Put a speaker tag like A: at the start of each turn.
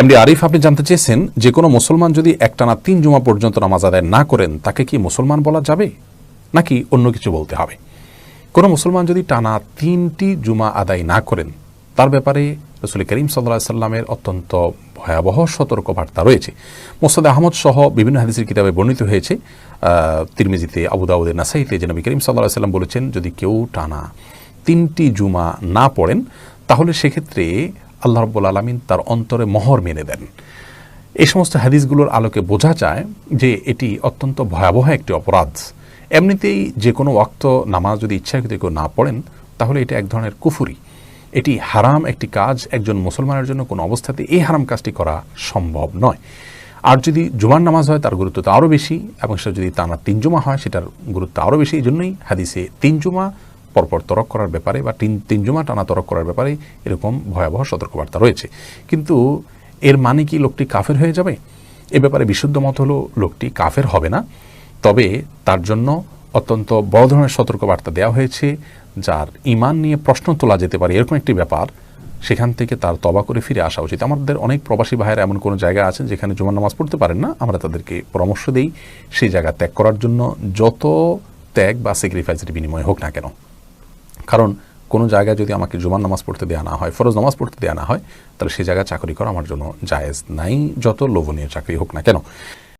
A: MD Arif, আপনি জানতে চেয়েছেন যে কোনো মুসলমান যদি একটানা তিন জুমা পর্যন্ত নামাজ আদায় না করেন, তাকে কি মুসলমান বলা যাবে? নাকি অন্য কিছু বলতে হবে? কোনো মুসলমান যদি টানা তিনটি জুমা আদায় না করেন, তার ব্যাপারে রসুল করিম সাল্লাহ সাল্লামের অত্যন্ত ভয়াবহ সতর্ক বার্তা রয়েছে। মোসাদ আহমদ সহ বিভিন্ন হাদিসের কিতাবে বর্ণিত হয়েছে। তিরমিজিতে আবুদাউদে নাসাইতে যে নবী করিম সাল্লাহ সাল্লাম বলেছেন, যদি কেউ টানা তিনটি জুমা না পড়েন, তাহলে সেক্ষেত্রে আল্লাহ রব্বুল আলমিন তার অন্তরে মোহর মেনে দেন। এই সমস্ত হাদিসগুলোর আলোকে বোঝা যায় যে এটি অত্যন্ত ভয়াবহ একটি অপরাধ। এমনিতেই যে কোনো ওয়াক্ত নামাজ যদি ইচ্ছাকৃত কেউ না পড়েন, তাহলে এটা এক ধরনের কুফুরি। এটি হারাম একটি কাজ, একজন মুসলমানের জন্য কোনো অবস্থাতে এই হারাম কাজটি করা সম্ভব নয়। আর যদি জুমার নামাজ হয়, তার গুরুত্ব তো আরও বেশি, এবং সেটা যদি টানা তিন জুমা হয়, সেটার গুরুত্ব আরও বেশি। এই জন্যই হাদিসে তিন জুমা পরপর তরক করার ব্যাপারে বা তিন তিন জুমা টানা তরক করার ব্যাপারে এরকম ভয়াবহ সতর্কবার্তা রয়েছে। কিন্তু এর মানে কি লোকটি কাফের হয়ে যাবে? এ ব্যাপারে বিশুদ্ধ মত হলো লোকটি কাফের হবে না। তবে তার জন্য অত্যন্ত বড় ধরনের সতর্কবার্তা দেওয়া হয়েছে, যার ইমান নিয়ে প্রশ্ন তোলা যেতে পারে। এরকম একটি ব্যাপার, সেখান থেকে তার তবা করে ফিরে আসা উচিত। আমাদের অনেক প্রবাসী ভাইয়েরা এমন কোনো জায়গা আছেন যেখানে জুমার নামাজ পড়তে পারেন না। আমরা তাদেরকে পরামর্শ দিই, সেই জায়গা ত্যাগ করার জন্য যত ত্যাগ বা স্যাক্রিফাইসের বিনিময় হোক না কেন। কারণ কোনো জায়গায় যদি আমাকে জুমার নামাজ পড়তে দেওয়া না হয়, ফরজ নামাজ পড়তে দেওয়া না হয়, তাহলে সেই জায়গায় চাকরি করা আমার জন্য জায়েজ নাই, যত লোভনীয় চাকরি হোক না কেন।